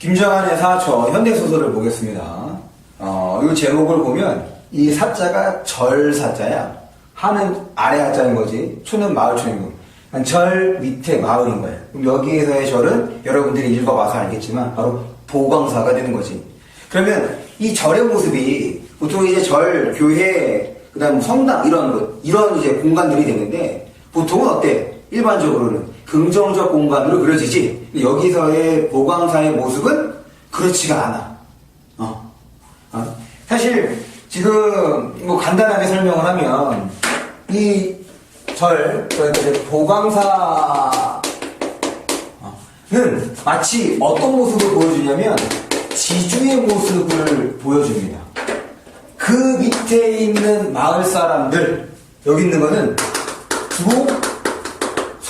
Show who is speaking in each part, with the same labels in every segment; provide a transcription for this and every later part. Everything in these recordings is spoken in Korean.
Speaker 1: 김정한의 사처 현대소설을 보겠습니다. 어, 이 제목을 보면 이 사자가 절 사자야. 하는 아래 하자인 거지. 초는 마을 초이고. 절 밑에 마을인 거예요. 그럼 여기에서의 절은 여러분들이 읽어봐서 알겠지만 바로 보광사가 되는 거지. 그러면 이 절의 모습이 보통 이제 절, 교회, 그다음 성당 이런 것 이런 이제 공간들이 되는데 보통은 어때? 일반적으로는 긍정적 공간으로 그려지지. 여기서의 보광사의 모습은 그렇지가 않아. 어. 어. 사실 지금 뭐 간단하게 설명을 하면 이 절, 그러니까 이제 보광사 는 마치 어떤 모습을 보여주냐면 지주의 모습을 보여줍니다. 그 밑에 있는 마을 사람들 여기 있는 거는 주로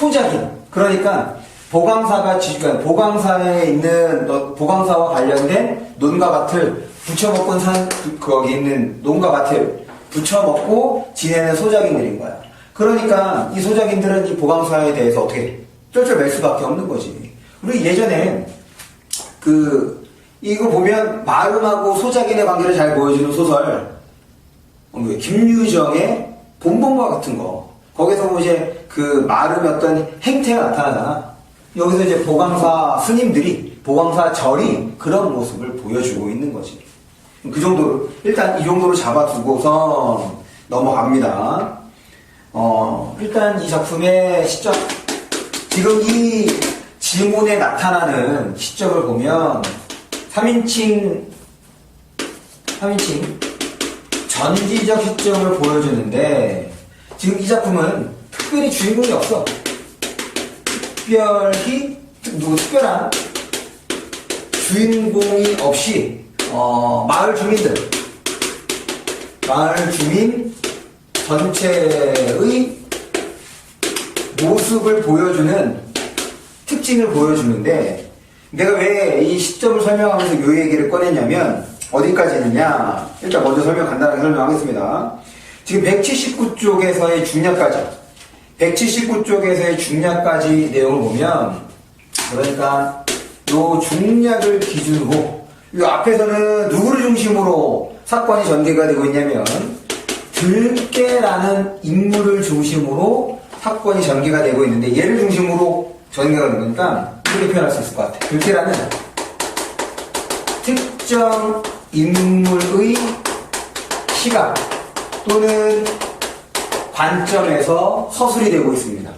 Speaker 1: 소작인 그러니까 보강사가 지주가 보강사에 있는 어, 보강사와 관련된 논과 밭을 부쳐먹고 산 거기 있는 논과 밭을 부쳐먹고 지내는 소작인들인 거야. 그러니까 이 소작인들은 이 보강사에 대해서 어떻게 쩔쩔맬 수밖에 없는 거지. 우리 예전에 그 이거 보면 마름하고 소작인의 관계를 잘 보여주는 소설 어, 뭐, 김유정의 본본과 같은 거 거기서 보면 이제 그 마름의 어떤 행태가 나타나잖아. 여기서 이제 보강사 스님들이 보강사 절이 그런 모습을 보여주고 있는 거지. 그 정도로 일단 이 정도로 잡아두고서 넘어갑니다. 어 일단 이 작품의 시작 지금 이 지문에 나타나는 시점을 보면 3인칭 3인칭 전지적 시점을 보여주는데 지금 이 작품은 특별히 주인공이 없어. 특별히 특- 뭐 특별한 주인공이 없이 어, 마을 주민들. 마을 주민 전체의 모습을 보여주는 특징을 보여주는데 내가 왜 이 시점을 설명하면서 이 얘기를 꺼냈냐면 어디까지 했느냐. 일단 먼저 설명 간단하게 설명하겠습니다 지금 179쪽에서의 중략까지 179쪽에서의 중략까지 내용을 보면 그러니까 요 중략을 기준으로 이 앞에서는 누구를 중심으로 사건이 전개가 되고 있냐면 들깨라는 인물을 중심으로 사건이 전개가 되고 있는데 얘를 중심으로 전개가 되는 거니까 이렇게 표현할 수 있을 것 같아. 들깨라는 특정 인물의 시각 또는 관점에서 서술이 되고 있습니다.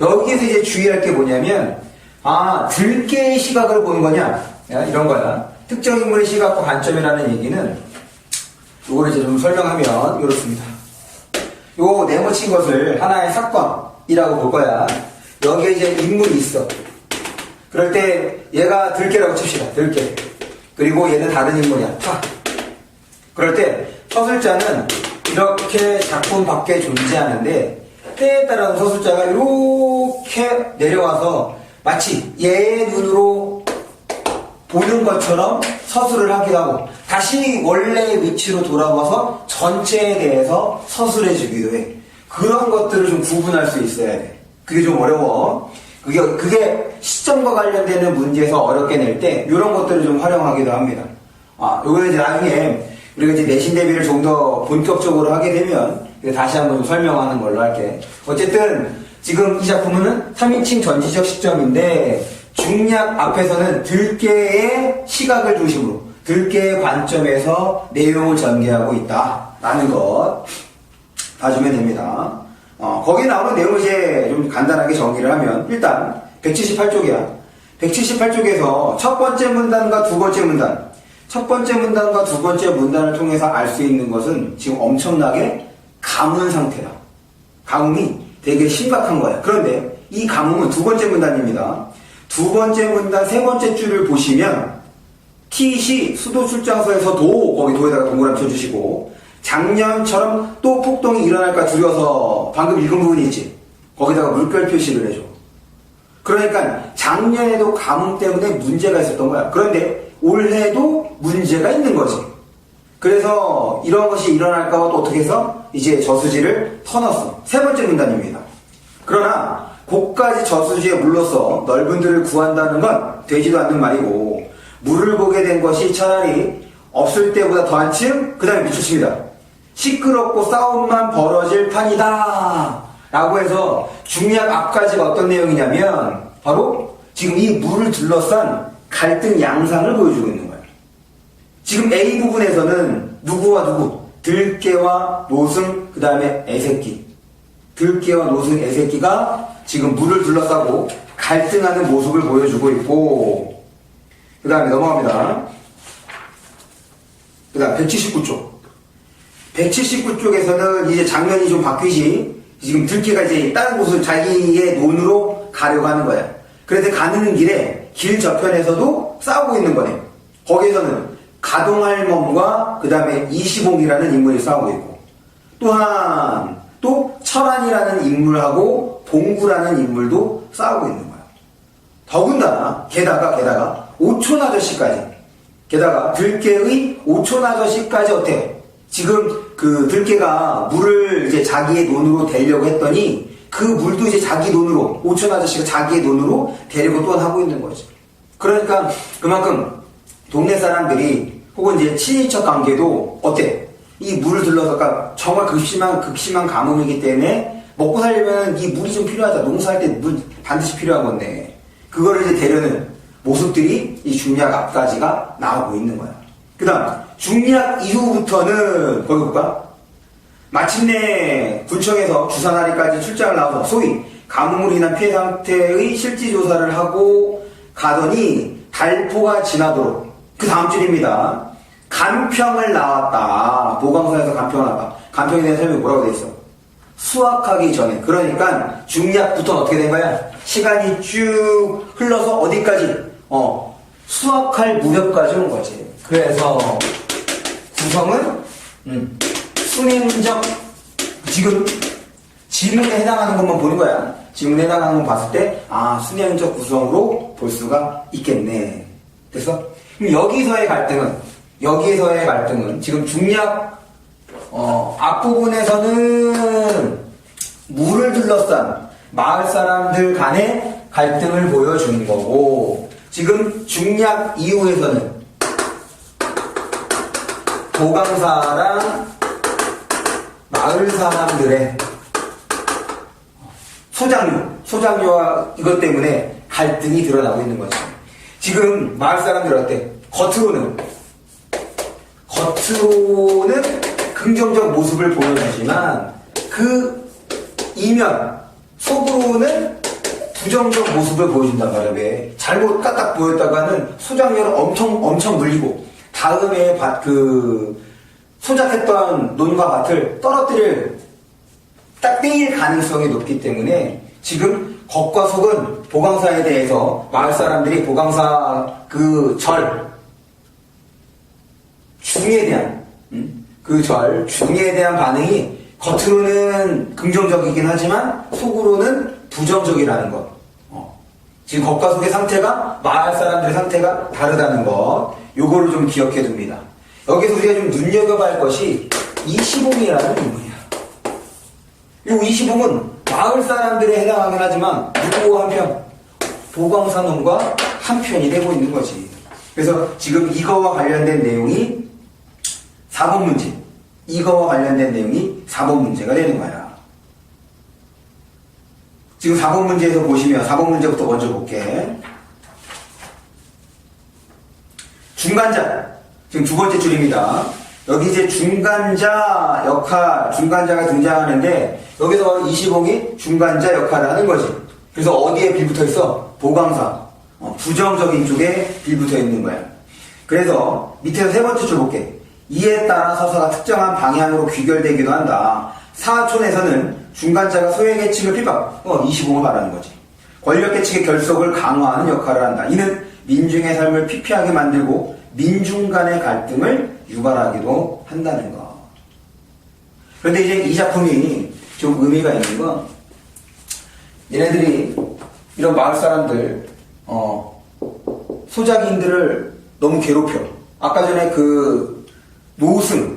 Speaker 1: 여기에서 이제 주의할 게 뭐냐면 아 들깨의 시각을 보는 거냐 야, 이런 거야. 특정 인물의 시각과 관점이라는 얘기는 이거를 이제 좀 설명하면 이렇습니다. 요 네모친 것을 하나의 사건이라고 볼 거야. 여기에 이제 인물이 있어. 그럴 때 얘가 들깨라고 칩시다. 들깨. 그리고 얘는 다른 인물이야. 타. 그럴 때 서술자는 이렇게 작품 밖에 존재하는데 때에 따라서 서술자가 이렇게 내려와서 마치 얘의 눈으로 보는 것처럼 서술을 하기도 하고 다시 원래 위치로 돌아와서 전체에 대해서 서술해 주기도 해. 그런 것들을 좀 구분할 수 있어야 돼. 그게 좀 어려워. 그게, 그게 시점과 관련되는 문제에서 어렵게 낼 때 이런 것들을 좀 활용하기도 합니다. 아, 요거는 이제 나중에 우리가 이제 내신 대비를 좀 더 본격적으로 하게 되면 다시 한번 좀 설명하는 걸로 할게. 어쨌든 지금 이 작품은 3인칭 전지적 시점인데 중략 앞에서는 들깨의 시각을 중심으로 들깨의 관점에서 내용을 전개하고 있다라는 것 봐주면 됩니다. 어, 거기에 나오는 내용을 이제 좀 간단하게 정리를 하면 일단 178쪽이야. 178쪽에서 첫 번째 문단과 두 번째 문단 첫 번째 문단과 두 번째 문단을 통해서 알 수 있는 것은 지금 엄청나게 가문 상태다. 가뭄이 되게 심각한 거야. 그런데 이 가뭄은 두 번째 문단입니다. 두 번째 문단 세 번째 줄을 보시면 T시 수도 출장소에서도 거기 도에다가 동그라미 쳐주시고 작년처럼 또 폭동이 일어날까 두려워서 방금 읽은 부분이 있지. 거기다가 물결 표시를 해줘. 그러니까 작년에도 가뭄 때문에 문제가 있었던 거야. 그런데 올해도 문제가 있는 거지. 그래서 이런 것이 일어날까봐 또 어떻게 해서 이제 저수지를 터놨어. 세 번째 문단입니다. 그러나 곳까지 저수지에 물러서 넓은 들을 구한다는 건 되지도 않는 말이고 물을 보게 된 것이 차라리 없을 때보다 더 한 층 그 다음에 미쳤습니다. 시끄럽고 싸움만 벌어질 판이다. 라고 해서 중약 앞까지가 어떤 내용이냐면 바로 지금 이 물을 둘러싼 갈등 양상을 보여주고 있는 거예요. 지금 A 부분에서는 누구와 누구? 들깨와 노승, 그 다음에 애새끼. 들깨와 노승, 애새끼가 지금 물을 둘러싸고 갈등하는 모습을 보여주고 있고, 그 다음에 넘어갑니다. 그 다음 179쪽. 179쪽에서는 이제 장면이 좀 바뀌지. 지금 들깨가 이제 다른 곳을 자기의 논으로 가려고 하는 거야. 그런데 가는 길에 길 저편에서도 싸우고 있는 거네. 거기에서는 가동할멈과 그 다음에 이시봉이라는 인물이 싸우고 있고 또한 또 철안이라는 인물하고 봉구라는 인물도 싸우고 있는 거야. 더군다나 게다가 게다가 오촌 아저씨까지 게다가 들깨의 오촌 아저씨까지 어때? 지금 그 들깨가 물을 이제 자기의 논으로 대려고 했더니 그 물도 이제 자기 논으로 오촌 아저씨가 자기의 논으로 대려고 또한 하고 있는 거지. 그러니까 그만큼 동네 사람들이 혹은 이제 친인척 관계도 어때? 이 물을 둘러서 그러니까 정말 극심한 극심한 가뭄이기 때문에 먹고 살려면 이 물이 좀 필요하다. 농사할 때 물 반드시 필요한 건데 그거를 이제 대려는 모습들이 이 중략 앞까지가 나오고 있는 거야. 그다음 중략 이후부터는 거기 볼까? 마침내 군청에서 주사나리까지 출장을 나와서 소위 가뭄으로 인한 피해 상태의 실지 조사를 하고 가더니 달포가 지나도록 그 다음 줄입니다. 간평을 나왔다. 보강서에서 간평을 나왔다. 간평에 대한 설명이 뭐라고 돼 있어? 수확하기 전에. 그러니까 중약부터는 어떻게 된 거야? 시간이 쭉 흘러서 어디까지? 어, 수확할 무렵까지 온 거지. 그래서 구성은 음, 순행적 지금 지문에 해당하는 것만 보는 거야. 지문에 해당하는 것 봤을 때, 아, 순행적 구성으로 볼 수가 있겠네. 됐어? 여기서의 갈등은, 여기에서의 갈등은, 지금 중략, 어, 앞부분에서는 물을 둘러싼 마을 사람들 간의 갈등을 보여주는 거고, 지금 중략 이후에서는 도강사랑 마을 사람들의 소장류, 소장류와 이것 때문에 갈등이 드러나고 있는 거죠. 지금 마을 사람들 어때? 겉으로는, 겉으로는 긍정적 모습을 보여주지만 그 이면, 속으로는 부정적 모습을 보여준단 말이야. 왜? 잘못 까딱 보였다가는 소장류를 엄청, 엄청 물리고 다음에 밭, 그, 소작했던 논과 밭을 떨어뜨릴 딱 땡일 가능성이 높기 때문에 지금 겉과 속은 보강사에 대해서 마을 사람들이 보강사 그 절 중에 대한 음? 그절 중에 대한 반응이 겉으로는 긍정적이긴 하지만 속으로는 부정적이라는 것. 어. 지금 겉과 속의 상태가 마을 사람들의 상태가 다르다는 것. 요거를 좀 기억해 둡니다. 여기서 우리가 좀 눈여겨봐야 할 것이 이시봉이라는 인물이야. 이 이시봉은 마을 사람들에 해당하긴 하지만 누구와 한편? 보광산원과 한편이 되고 있는 거지. 그래서 지금 이거와 관련된 내용이 4번 문제. 이거와 관련된 내용이 4번 문제가 되는 거야. 지금 4번 문제에서 보시면 4번 문제부터 먼저 볼게. 중간자. 지금 두 번째 줄입니다. 여기 이제 중간자 역할, 중간자가 등장하는데 여기서 바로 이시봉이 중간자 역할을 하는 거지. 그래서 어디에 빌붙어 있어? 보강사. 어, 부정적인 쪽에 빌붙어 있는 거야. 그래서 밑에서 세 번째 줄 볼게. 이에 따라 서사가 특정한 방향으로 귀결되기도 한다. 사촌에서는 중간자가 소외계층을 핍박, 어, 이시봉을 말하는 거지. 권력계층의 결속을 강화하는 역할을 한다. 이는 민중의 삶을 피폐하게 만들고 민중 간의 갈등을 유발하기도 한다는 거. 그런데 이제 이 작품이 좀 의미가 있는 건 얘네들이 이런 마을 사람들 어, 소작인들을 너무 괴롭혀. 아까 전에 그 노승의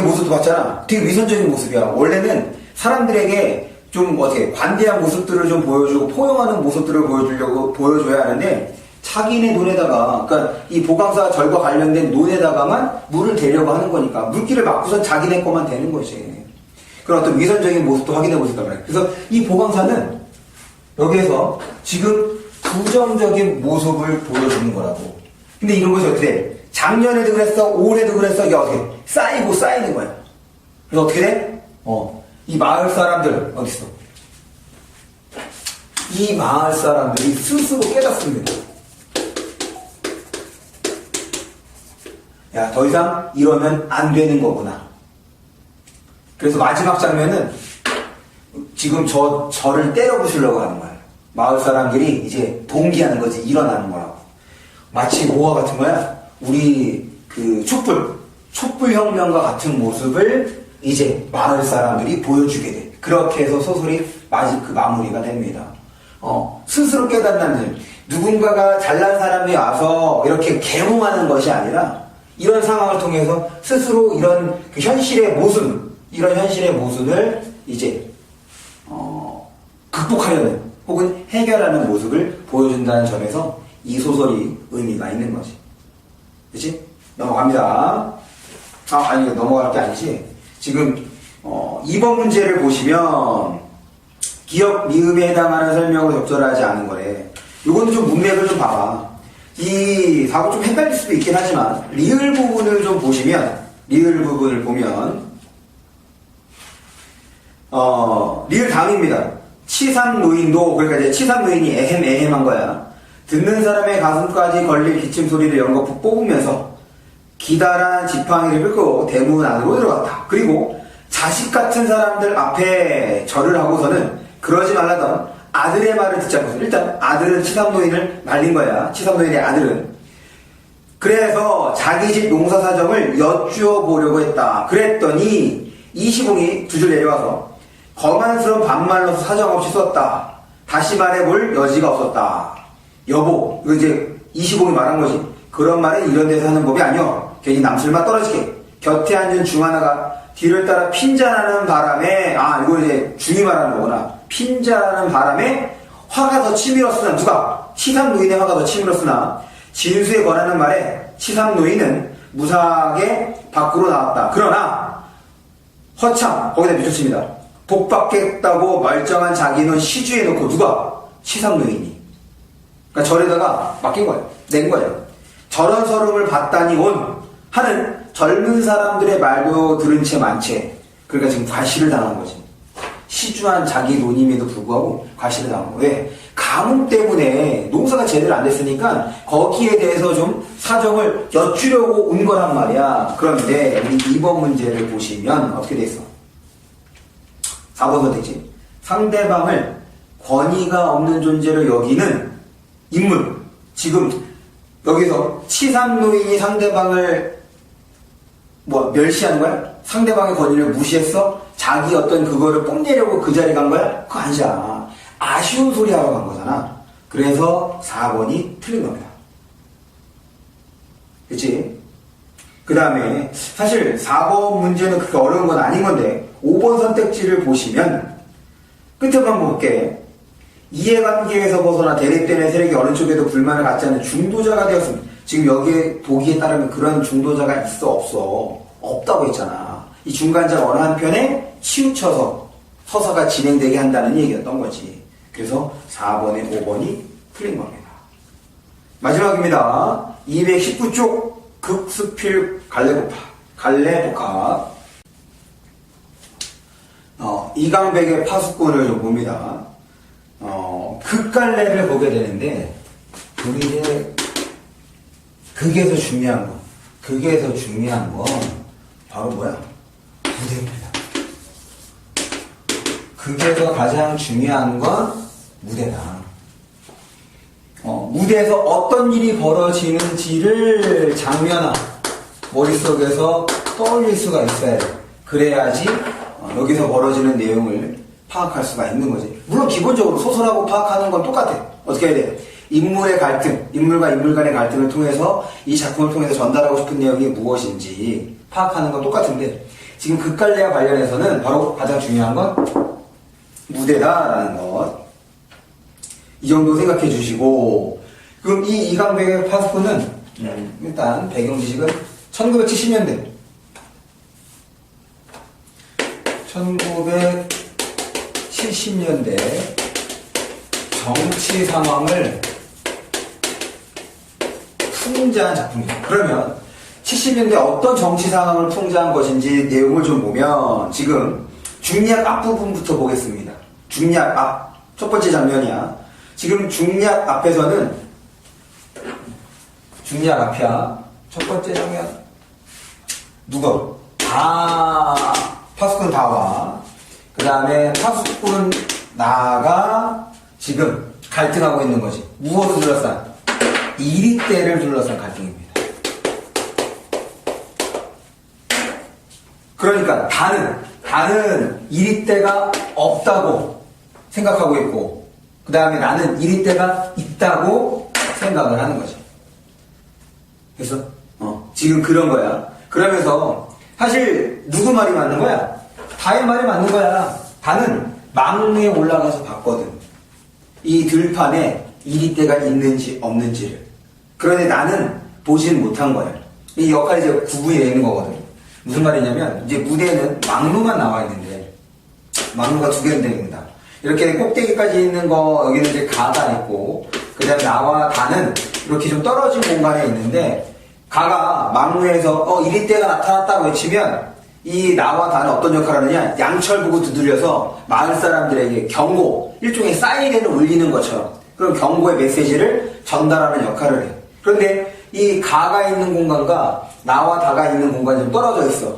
Speaker 1: 모습도 봤잖아. 되게 위선적인 모습이야. 원래는 사람들에게 좀 어떻게 관대한 모습들을 좀 보여주고 포용하는 모습들을 보여주려고 보여줘야 하는데 자기네 논에다가, 그러니까 이 보강사 절과 관련된 논에다가만 물을 대려고 하는 거니까 물기를 막고선 자기네 것만 되는 거지. 그런 어떤 위선적인 모습도 확인해 보셨단 말이에요. 그래서 이 보강사는 여기에서 지금 부정적인 모습을 보여주는 거라고. 근데 이런 것이 어떻게 돼? 작년에도 그랬어, 올해도 그랬어, 이게 어떻게 돼? 쌓이고 쌓이는 거야. 그래서 어떻게 돼? 어, 이 마을 사람들, 어딨어? 이 마을 사람들이 스스로 깨닫습니다. 야, 더 이상 이러면 안 되는 거구나. 그래서 마지막 장면은 지금 저, 저를 때려 부수려고 하는 거야. 마을 사람들이 이제 동기하는 거지, 일어나는 거라고. 마치 뭐와 같은 거야? 우리 그 촛불, 촛불혁명과 같은 모습을 이제 마을 사람들이 보여주게 돼. 그렇게 해서 소설이 마지 그 마무리가 됩니다. 어, 스스로 깨닫는 누군가가 잘난 사람이 와서 이렇게 개몽하는 것이 아니라 이런 상황을 통해서 스스로 이런 그 현실의 모순, 이런 현실의 모순을 이제 어, 극복하려는 혹은 해결하는 모습을 보여준다는 점에서 이 소설이 의미가 있는 거지. 그치? 넘어갑니다. 아, 아니, 넘어갈 게 아니지. 지금, 어, 2번 문제를 보시면, 기억 미음에 해당하는 설명을 적절하지 않은 거래. 요거는 좀 문맥을 좀 봐봐. 이 사고 좀 헷갈릴 수도 있긴 하지만, 리을 부분을 좀 보시면, 리을 부분을 보면, 어, 리을 다음입니다. 치삼 노인도, 그러니까 이제 치삼 노인이 에헴 에헴한 거야. 듣는 사람의 가슴까지 걸릴 기침 소리를 연거푸 뽑으면서 기다란 지팡이를 끌고 대문 안으로 들어갔다. 그리고 자식 같은 사람들 앞에 절을 하고서는 그러지 말라던 아들의 말을 듣지 않고서 일단 아들은 치삼 노인을 말린 거야. 치삼 노인의 아들은. 그래서 자기 집 농사 사정을 여쭈어 보려고 했다. 그랬더니 이시공이 두 줄 내려와서 거만스러운 반말로서 사정없이 썼다. 다시 말해볼 여지가 없었다. 여보, 이거 이제 이시공이 말한 거지. 그런 말은 이런 데서 하는 법이 아니여. 괜히 남술만 떨어지게. 곁에 앉은 중 하나가 뒤를 따라 핀잔하는 바람에, 아, 이거 이제 중이 말하는 거구나. 핀잔하는 바람에 화가 더 치밀었으나, 누가? 치삼 노인의 화가 더 치밀었으나, 진수에 권하는 말에 치삼 노인은 무사하게 밖으로 나왔다. 그러나, 허참, 거기다 미쳤습니다. 복받겠다고 멀쩡한 자기는 시주해놓고 누가? 치삼 노인이. 그러니까 절에다가 맡긴 거예요. 낸 거예요. 저런 서름을 받다니 온 하는 젊은 사람들의 말도 들은 채 많채. 그러니까 지금 과시를 당한 거지. 시주한 자기 논임에도 불구하고 과시를 당한 거예요. 왜? 가뭄 때문에 농사가 제대로 안 됐으니까 거기에 대해서 좀 사정을 여쭈려고 온 거란 말이야. 그런데 우리 2번 문제를 보시면 어떻게 돼 있어? 4번 선택지. 상대방을 권위가 없는 존재로 여기는 인물. 지금 여기서 치삼노인이 상대방을 뭐 멸시하는 거야? 상대방의 권위를 무시했어? 자기 어떤 그거를 뽐내려고 그 자리 간 거야? 그거 아니잖아. 아쉬운 소리 하러 간 거잖아. 그래서 4번이 틀린 겁니다. 그치? 그 다음에 사실 4번 문제는 그렇게 어려운 건 아닌 건데 5번 선택지를 보시면 끝에만 볼게. 이해관계에서 벗어나 대립되는 세력이 어느 쪽에도 불만을 갖지 않는 중도자가 되었습니다. 지금 여기에 보기에 따르면 그런 중도자가 있어 없어 없다고 했잖아. 이 중간자가 어느 한편에 치우쳐서 서사가 진행되게 한다는 얘기였던 거지. 그래서 4번에 5번이 틀린 겁니다. 마지막입니다. 219쪽 극수필 갈래복합. 갈래복합. 어, 이강백의 파수꾼을 좀 봅니다. 어, 극갈래를 보게 되는데, 우리 이제, 극에서 중요한 거, 극에서 중요한 건, 바로 뭐야? 무대입니다. 극에서 가장 중요한 건 무대다. 어, 무대에서 어떤 일이 벌어지는지를 장면화, 머릿속에서 떠올릴 수가 있어야 돼. 그래야지, 어, 여기서 벌어지는 내용을 파악할 수가 있는 거지. 물론 기본적으로 소설하고 파악하는 건 똑같아. 어떻게 해야 돼? 인물의 갈등, 인물과 인물 간의 갈등을 통해서 이 작품을 통해서 전달하고 싶은 내용이 무엇인지 파악하는 건 똑같은데 지금 극갈래와 관련해서는 바로 가장 중요한 건 무대다라는 것. 이 정도 생각해 주시고 그럼 이 이강백의 파스포는 음, 일단 배경 지식은 1970년대 1970년대 정치 상황을 풍자한 작품이에요. 그러면 70년대 어떤 정치 상황을 풍자한 것인지 내용을 좀 보면 지금 중략 앞부분부터 보겠습니다. 중략 앞. 첫 번째 장면이야. 지금 중략 앞에서는 중략 앞이야. 첫 번째 장면. 누가? 다, 파수꾼 다 와. 그 다음에 파수꾼 나가 지금 갈등하고 있는 거지. 무엇을 둘러싼? 이리대를 둘러싼 갈등입니다. 그러니까 다는, 다는 이리대가 없다고 생각하고 있고, 그 다음에 나는 이리대가 있다고 생각을 하는 거지. 그래서 어, 지금 그런 거야. 그러면서 사실 누구 말이 맞는 거야? 다의 말이 맞는 거야. 다는 망루에 올라가서 봤거든. 이 들판에 이리대가 있는지 없는지를. 그런데 나는 보지는 못한 거야. 이 역할이 이제 구분이 되어 있는 거거든. 무슨 말이냐면 이제 무대에는 망루만 나와 있는데 망루가 두 개는 됩니다. 이렇게 꼭대기까지 있는 거 여기는 이제 가가 있고 그다음에 나와 다는 이렇게 좀 떨어진 공간에 있는데 가가 망루에서 어 이리대가 나타났다고 외치면 이 나와 다는 어떤 역할을 하느냐 양철 보고 두드려서 마을 사람들에게 경고 일종의 사이렌을 울리는 것처럼 그런 경고의 메시지를 전달하는 역할을 해. 그런데 이 가가 있는 공간과 나와 다가 있는 공간이 좀 떨어져 있어.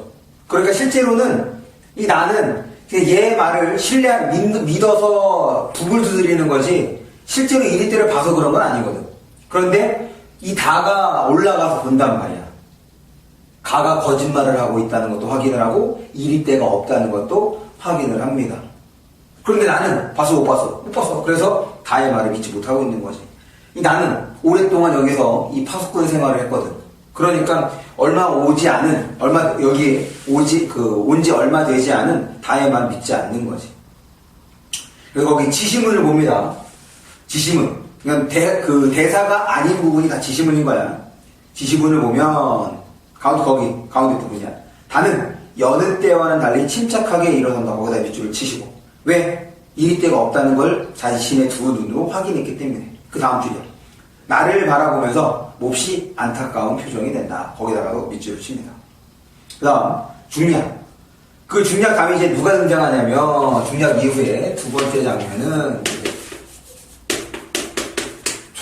Speaker 1: 그러니까 실제로는 이 나는 얘 말을 신뢰, 믿, 믿어서 북을 두드리는 거지 실제로 이리대를 봐서 그런 건 아니거든. 그런데 이 다가 올라가서 본단 말이야. 가가 거짓말을 하고 있다는 것도 확인을 하고 이리대가 없다는 것도 확인을 합니다. 그런데 나는 봤어 못 봤어 못 봤어. 그래서 다의 말을 믿지 못하고 있는 거지. 이 나는 오랫동안 여기서 이 파수꾼 생활을 했거든. 그러니까 얼마 오지 않은 얼마 여기 오지 그 온 지 얼마 되지 않은 다의 말 믿지 않는 거지. 그래서 거기 지시문을 봅니다. 지시문. 그러니까 대, 그 대사가 아닌 부분이 다 지시문인 거야. 지시문을 보면 가운데 거기 가운데 부분이야. 다는 여느 때와는 달리 침착하게 일어선다. 거기다 밑줄을 치시고 왜 이리 때가 없다는 걸 자신의 두 눈으로 확인했기 때문에 그 다음 줄이야. 나를 바라보면서 몹시 안타까운 표정이 된다. 거기다가도 밑줄을 칩니다. 그 다음 중략. 그 중략 다음에 이제 누가 등장하냐면 중략 이후에 두 번째 장면은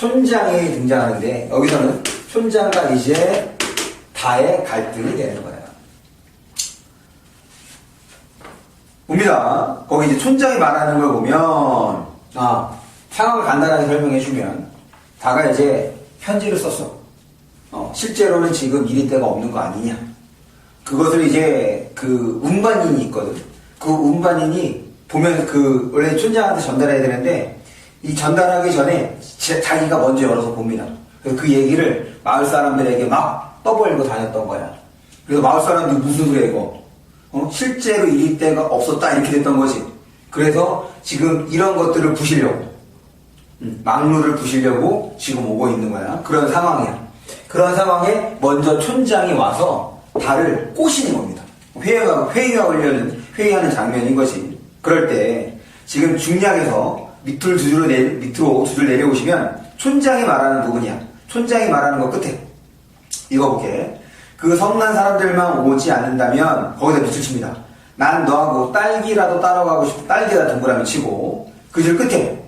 Speaker 1: 촌장이 등장하는데 여기서는 촌장과 이제 다의 갈등이 되는 거예요. 봅니다. 거기 이제 촌장이 말하는 걸 보면 아 상황을 간단하게 설명해 주면 다가 이제 편지를 썼어. 어, 실제로는 지금 이리 때가 없는 거 아니냐. 그것을 이제 그 운반인이 있거든. 그 운반인이 보면 그 원래 촌장한테 전달해야 되는데 이 전달하기 전에 지- 자기가 먼저 열어서 봅니다. 그래서 그 얘기를 마을 사람들에게 막 떠벌고 다녔던 거야. 그래서 마을 사람들이 무슨 소리야 이거? 어? 실제로 이리 때가 없었다 이렇게 됐던 거지. 그래서 지금 이런 것들을 부시려고 음, 막루를 부시려고 지금 오고 있는 거야. 그런 상황이야. 그런 상황에 먼저 촌장이 와서 달을 꼬시는 겁니다. 회의가, 회의하려는, 회의하는 장면인 것이. 그럴 때, 지금 중략에서 밑으로 두줄 내, 밑으로 두 줄 내려오시면 촌장이 말하는 부분이야. 촌장이 말하는 거 끝에. 읽어볼게. 그 성난 사람들만 오지 않는다면 거기다 밑줄 칩니다. 난 너하고 딸기라도 따라가고 싶어. 딸기다 동그라미 치고 그 줄 끝에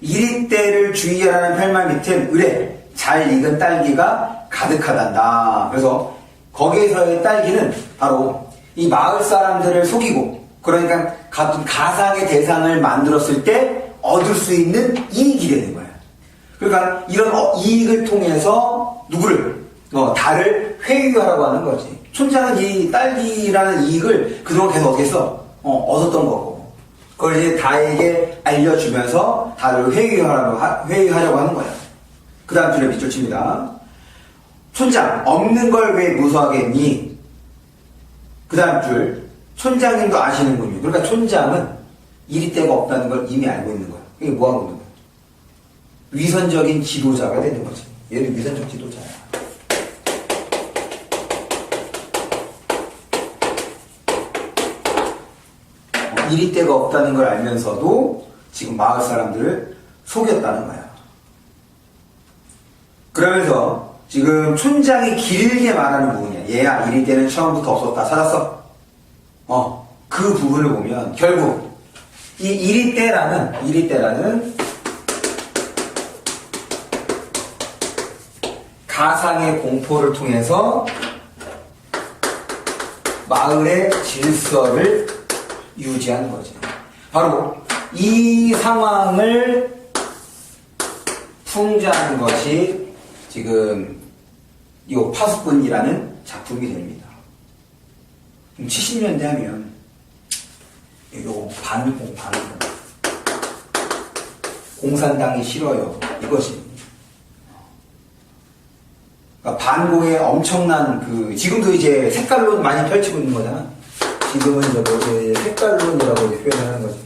Speaker 1: 이리때를 주의하라는 펼말 밑엔 의뢰 잘 익은 딸기가 가득하단다. 그래서 거기에서의 딸기는 바로 이 마을 사람들을 속이고 그러니까 가상의 대상을 만들었을 때 얻을 수 있는 이익이 되는 거야. 그러니까 이런 어- 이익을 통해서 누구를 어, 달을 회유하라고 하는 거지. 촌장은 이 딸기라는 이익을 그동안 계속 어디서 어, 얻었던 거고. 그걸 이제 다에게 알려주면서 달을 회유하라고, 하- 회유하려고 하는 거야. 그 다음 줄에 밑줄 칩니다. 촌장, 없는 걸 왜 무서워하겠니? 그 다음 줄, 촌장님도 아시는군요. 그러니까 촌장은 이리 때가 없다는 걸 이미 알고 있는 거야. 이게 뭐 하고 있는 거야? 위선적인 지도자가 되는 거지. 얘는 위선적 지도자야. 어, 이리 때가 없다는 걸 알면서도 지금 마을 사람들을 속였다는 거야. 그러면서 지금 촌장이 길게 말하는 부분이야. 얘야, 이리 때는 처음부터 없었다. 찾았어? 어, 그 부분을 보면 결국 이 이리 때라는, 이리 때라는 가상의 공포를 통해서 마을의 질서를 유지하는 거죠. 바로 이 상황을 풍자하는 것이 지금 이 파수꾼이라는 작품이 됩니다. 70년대 하면 이거 반공 반공 공산당이 싫어요 이것이 그러니까 반공의 엄청난 그 지금도 이제 색깔론 많이 펼치고 있는 거잖아. 지금은 이제 뭐 이제 색깔론이라고 이제 표현하는 거지.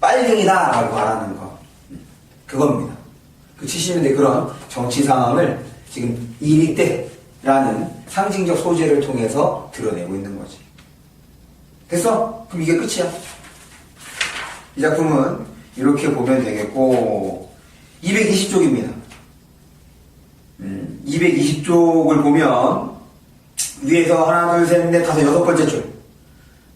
Speaker 1: 빨갱이다라고 말하는 거. 그겁니다. 그 70년대 그런 정치 상황을 지금 이리 때라는 상징적 소재를 통해서 드러내고 있는 거지. 됐어? 그럼 이게 끝이야. 이 작품은 이렇게 보면 되겠고 220쪽입니다. 220쪽을 보면 위에서 하나 둘 셋 넷 다섯 여섯 번째 줄.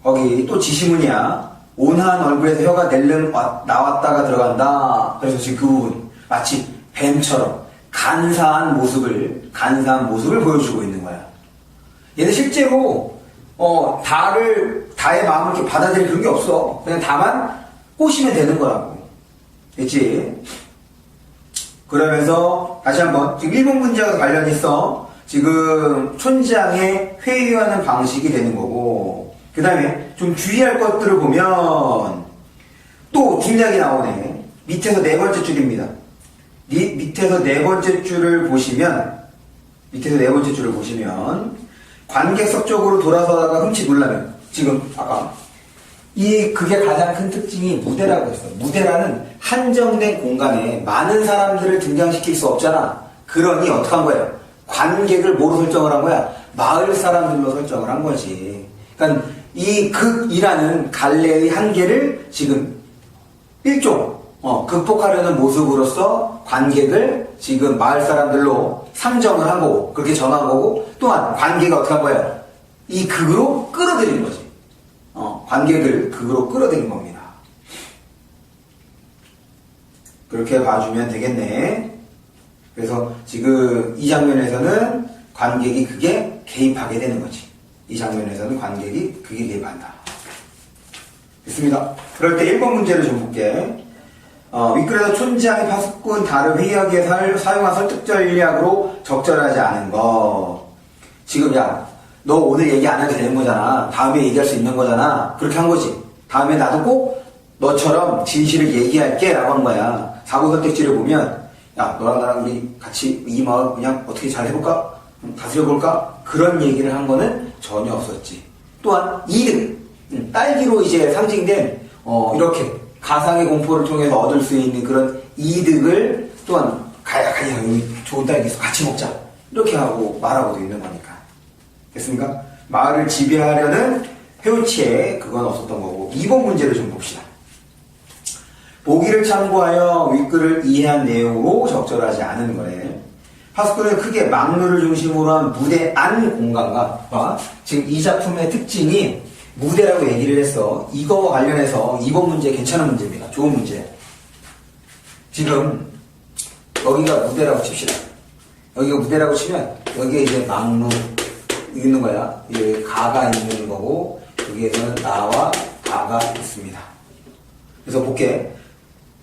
Speaker 1: 거기 또 지시문이야. 온한 얼굴에서 혀가 낼름 왔- 나왔다가 들어간다. 그래서 지금 그 부분. 마치 뱀처럼 간사한 모습을 간사한 모습을 보여주고 있는 거야. 얘는 실제로 어 다를 다의 마음을 이렇게 받아들일 그런 게 없어. 그냥 다만 꼬시면 되는 거라고. 됐지? 그러면서 다시 한번 지금 일본 문제와 관련해서 지금 촌장의 회의하는 방식이 되는 거고 그 다음에 좀 주의할 것들을 보면 또 뒷이야기 나오네. 밑에서 네 번째 줄입니다. 리- 밑에서 네 번째 줄을 보시면 밑에서 네 번째 줄을 보시면 관객석 쪽으로 돌아서다가 흠칫 놀라면 지금 아까 이 그게 가장 큰 특징이 무대라고 했어. 무대라는 한정된 공간에 많은 사람들을 등장시킬 수 없잖아. 그러니 어떻게 한 거야? 관객을 뭐로 설정을 한 거야? 마을 사람들로 설정을 한 거지. 그러니까 이 극이라는 갈래의 한계를 지금 일종 어, 극복하려는 모습으로서 관객을 지금 마을 사람들로 상정을 한 거고 그렇게 정한 거고 또한 관객가 어떻게 한 거야? 이 극으로 끌어들인 거지. 어, 관객을 극으로 끌어들인 겁니다. 그렇게 봐주면 되겠네. 그래서 지금 이 장면에서는 관객이 그게 개입하게 되는 거지. 이 장면에서는 관객이 그게 개입한다. 됐습니다. 그럴 때 1번 문제를 좀 볼게. 어, 윗글에서 촌지향의 파수꾼 다른 회의하기에 살- 사용한 설득 전략으로 적절하지 않은 거. 지금 야, 너 오늘 얘기 안 해도 되는 거잖아. 다음에 얘기할 수 있는 거잖아. 그렇게 한 거지. 다음에 나도 꼭 너처럼 진실을 얘기할게 라고 한 거야. 사고 선택지를 보면 야, 너랑 나랑 우리 같이 이 마을 그냥 어떻게 잘 해볼까? 음, 다스려볼까? 그런 얘기를 한 거는 전혀 없었지. 또한 이득. 음, 딸기로 이제 상징된 어, 이렇게 가상의 공포를 통해서 얻을 수 있는 그런 이득을 또한 가야 가야 좋은 딸기 있어 같이 먹자 이렇게 하고 말하고도 있는 거니까 됐습니까? 마을을 지배하려는 회오치에 그건 없었던 거고 2번 문제를 좀 봅시다. 보기를 참고하여 윗글을 이해한 내용으로 적절하지 않은 거네. 파스쿨은 크게 막루를 중심으로 한 무대 안 공간과 봐. 지금 이 작품의 특징이 무대라고 얘기를 했어. 이거와 관련해서 2번 문제 괜찮은 문제입니다. 좋은 문제. 지금 여기가 무대라고 칩시다. 여기가 무대라고 치면 여기에 이제 막루 있는 거야. 여기 가가 있는 거고 여기에서는 나와 가가 있습니다. 그래서 볼게.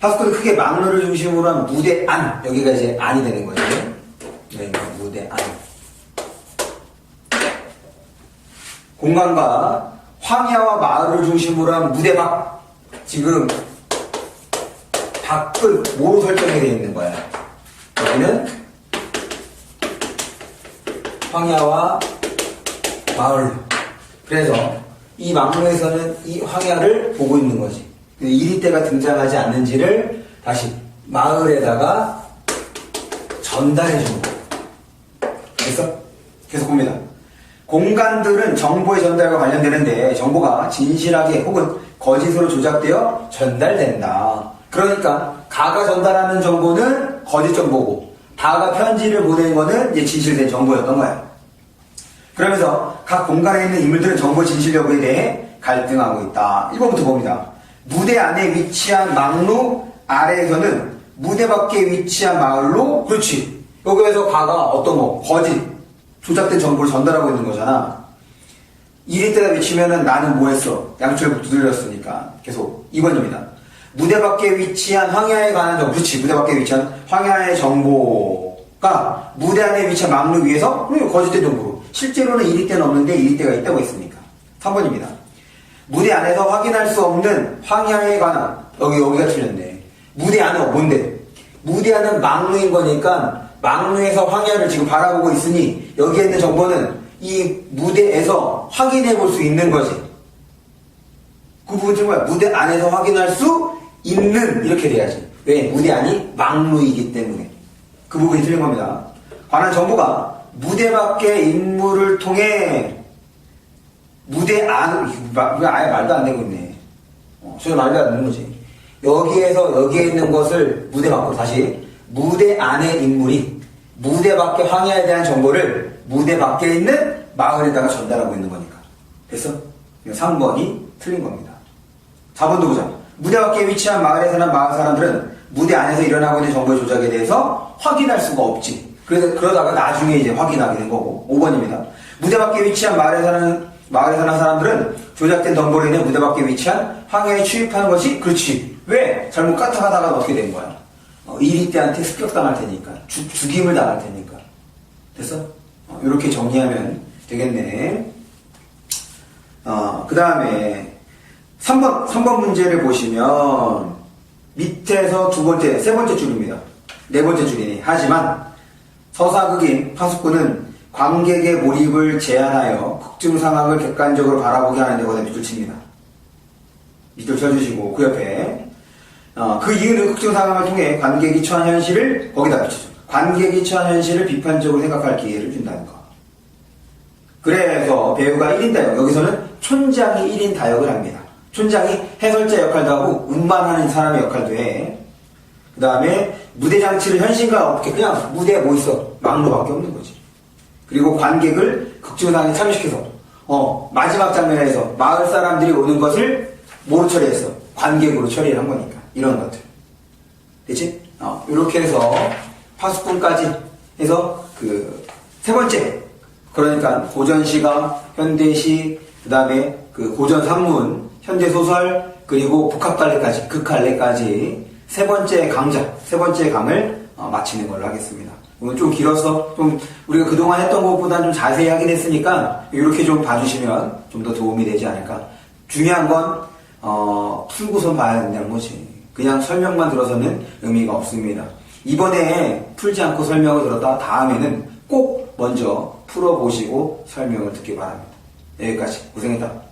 Speaker 1: 파스쿨이 크게 막루를 중심으로 한 무대 안 여기가 이제 안이 되는 거예요. 여기가 무대 안. 공간과 황야와 마을을 중심으로 한 무대 밖 지금 밖을 뭐로 설정이 되어 있는 거야? 여기는 황야와 마을. 그래서 이 막루에서는 이 황야를 보고 있는 거지. 그 이리 때가 등장하지 않는지를 다시 마을에다가 전달해 주는 거야. 됐어? 계속 봅니다. 공간들은 정보의 전달과 관련되는데 정보가 진실하게 혹은 거짓으로 조작되어 전달된다. 그러니까 가가 전달하는 정보는 거짓 정보고 다가 편지를 보낸 거는 이제 진실된 정보였던 거야. 그러면서 각 공간에 있는 인물들은 정보 진실 여부에 대해 갈등하고 있다. 1번부터 봅니다. 무대 안에 위치한 막루 아래에서는 무대 밖에 위치한 마을로 그렇지. 여기에서 가가 어떤 거 거짓 조작된 정보를 전달하고 있는 거잖아. 이리 때가 미치면은 나는 뭐 했어? 양쪽을 두드렸으니까. 계속 2번입니다. 무대 밖에 위치한 황야에 관한 정보. 그렇지. 무대 밖에 위치한 황야의 정보가 무대 안에 위치한 막루 위에서 그럼 거짓된 정보로. 실제로는 이리 때는 없는데 이리 때가 있다고 했으니까. 3번입니다. 무대 안에서 확인할 수 없는 황야에 관한 여기 여기가 틀렸네. 무대 안은 뭔데? 무대 안은 막루인 거니까 막루에서 황야를 지금 바라보고 있으니 여기에 있는 정보는 이 무대에서 확인해 볼 수 있는 거지. 그 부분 중 뭐야? 무대 안에서 확인할 수 있는 이렇게 돼야지. 왜? 무대 안이 막루이기 때문에. 그 부분이 틀린 겁니다. 관한 정보가 무대 밖의 인물을 통해 무대 안, 아예 말도 안 되고 있네. 어, 전혀 말도 안 되는 거지. 여기에서 여기에 있는 것을 무대 밖으로 다시 무대 안의 인물이 무대 밖의 황야에 대한 정보를 무대 밖에 있는 마을에다가 전달하고 있는 거니까. 됐어? 3번이 틀린 겁니다. 4번도 보자. 무대 밖에 위치한 마을에 사는 마을 사람들은 무대 안에서 일어나고 있는 정보의 조작에 대해서 확인할 수가 없지. 그래서 그러다가 나중에 이제 확인하게 된 거고. 5번입니다. 무대 밖에 위치한 마을에 사는 마을에 사는 사람들은 조작된 정보로 인해 무대 밖에 위치한 황야에 취입하는 것이 그렇지. 왜? 잘못 까딱하다가 어떻게 된 거야? 어, 이리 때한테 습격당할 테니까. 죽- 죽임을 당할 테니까. 됐어? 어, 이렇게 정리하면 되겠네. 어, 그 다음에 3번, 3번 문제를 보시면 밑에서 두 번째, 세 번째 줄입니다. 네 번째 줄이니. 하지만 서사극인 파수꾼은 관객의 몰입을 제한하여 극중 상황을 객관적으로 바라보게 하는 데 거다 밑줄 칩니다. 밑줄 쳐주시고 그 옆에 어, 그 이유는 극중 상황을 통해 관객이 처한 현실을 거기다 붙이죠. 관객이 처한 현실을 비판적으로 생각할 기회를 준다는 거. 그래서 배우가 1인 다역, 여기서는 촌장이 1인 다역을 합니다. 촌장이 해설자 역할도 하고 운반하는 사람의 역할도 해. 그 다음에 무대 장치를 현실과 없게 그냥 무대에 뭐 있어? 막루밖에 없는 거지. 그리고 관객을 극중상에 참여시켜서 어 마지막 장면에서 마을 사람들이 오는 것을 뭐로 처리했어? 관객으로 처리를 한 거니까 이런 것들. 됐지? 어, 이렇게 해서 파수꾼까지 해서 그 세 번째 그러니까 고전시가 현대시 그 다음에 그 고전 산문 현대 소설 그리고 복합갈래까지 극갈래까지 세 번째 강좌 세 번째 강을 어, 마치는 걸로 하겠습니다. 오늘 좀 길어서 좀 우리가 그동안 했던 것보다 좀 자세히 하긴 했으니까 이렇게 좀 봐주시면 좀 더 도움이 되지 않을까. 중요한 건 어, 풀고선 봐야 된다는 거지. 그냥 설명만 들어서는 의미가 없습니다. 이번에 풀지 않고 설명을 들었다 다음에는 꼭 먼저 풀어보시고 설명을 듣기 바랍니다. 여기까지 고생했다.